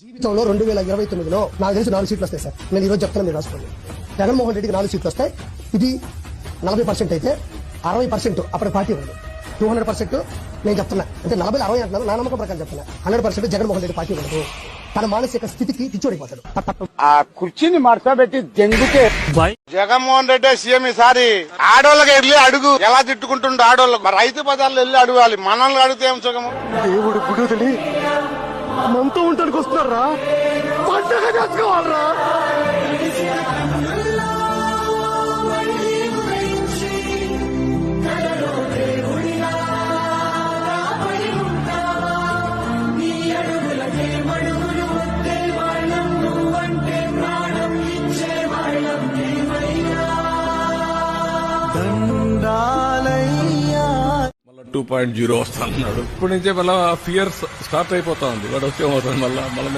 జీవితంలో రెండు వేల ఇరవై తొమ్మిదిలో నాకు తెలిసి నాలుగు సీట్లు వస్తాయి సార్ నేను ఈరోజు చెప్తాను మీరు రాసుకోండి. జగన్మోహన్ రెడ్డికి నాలుగు సీట్లు వస్తాయి. ఇది నలభై పర్సెంట్ అయితే అరవై పర్సెంట్ అప్పటి పార్టీ ఉంది టూ హండ్రెడ్ పర్సెంట్ నేను చెప్తున్నా. అంటే నలభై అరవై అంటున్నాను నా నమ్మకం ప్రకారం చెప్తున్నా. Hundred percent Jaganmohan Reddy party ఉండదు తన మానసిక స్థితికి పిచ్చోడిపోతాడు. ఆ కుర్చీని మడతబెట్టి దెంగుతే జగన్మోహన్ రెడ్డి సీఎం ఈసారి ఆడోళ్ళకి వెళ్ళి అడుగు. ఎలా తిట్టుకుంటుండో ఆడోళ్ళకి. మరి రైతు బజార్లో వెళ్ళి అడగాలి. మనల్ని అడిగితే ఏం సుఖము? దేవుడు గుడుదలి మనతో ఉంటానికి వస్తున్నారా? పండగ చేసుకోవాలరా? టూ పాయింట్ జీరో వస్తా అన్నాడు ఇప్పటి నుంచే మళ్ళీ ఫియర్ స్టార్ట్ అయిపోతా ఉంది. వాడు వచ్చే మళ్ళీ మళ్ళీ